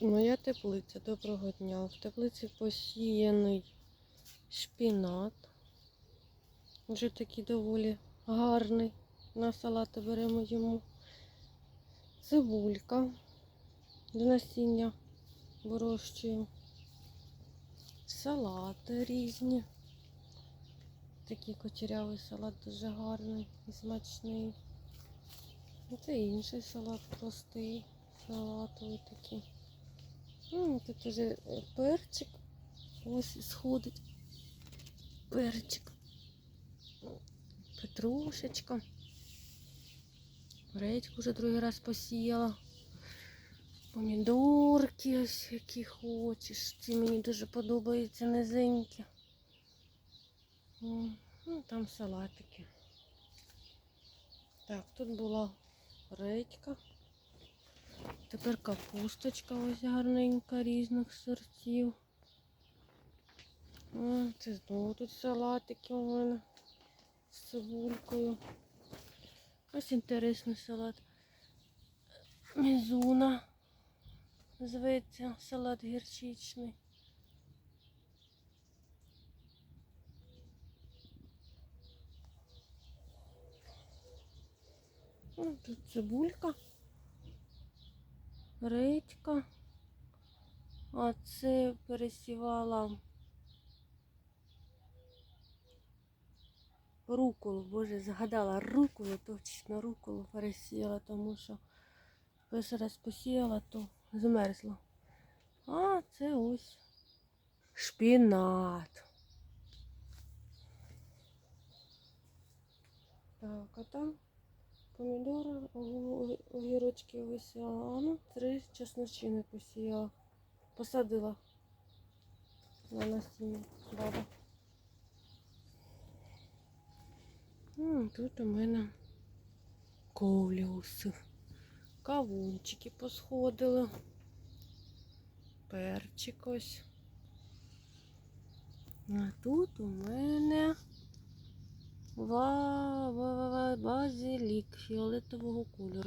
Моя теплиця, доброго дня. В теплиці посіяний шпінат. Вже такий доволі гарний. На салати беремо йому. Цибулька. До насіння вирощую. Салати різні. Такий кочерявий салат дуже гарний і смачний. Це інший салат простий, салатовий такий. Тут уже е, перчик. Ось сходить. Перчик. Петрушечка. Редьку вже другий раз посіяла. Помідорки ось які хочеш. Ці мені дуже подобаються низенькі. Ну, там салатики. Так, тут була редька. Тепер капусточка ось гарненька різних сортів. О, це знову тут салатики у мене з цибулькою. Ось інтересний салат. Мізуна. Зветься салат гірчичний. О, Тут цибулька. Редька. А це пересівала руколу. Боже, згадала руколу, точно руколу пересіяла, тому що перший раз посіяла, то змерзла. А це ось шпінат. Так, а там помідори, огірочки висіяла. А ну, три чесночини посіяла. Посадила на насіння баба. М, Тут у мене ковліуси. Кавунчики посходили. Перчик ось. А тут у мене базилік фіолетового кольору.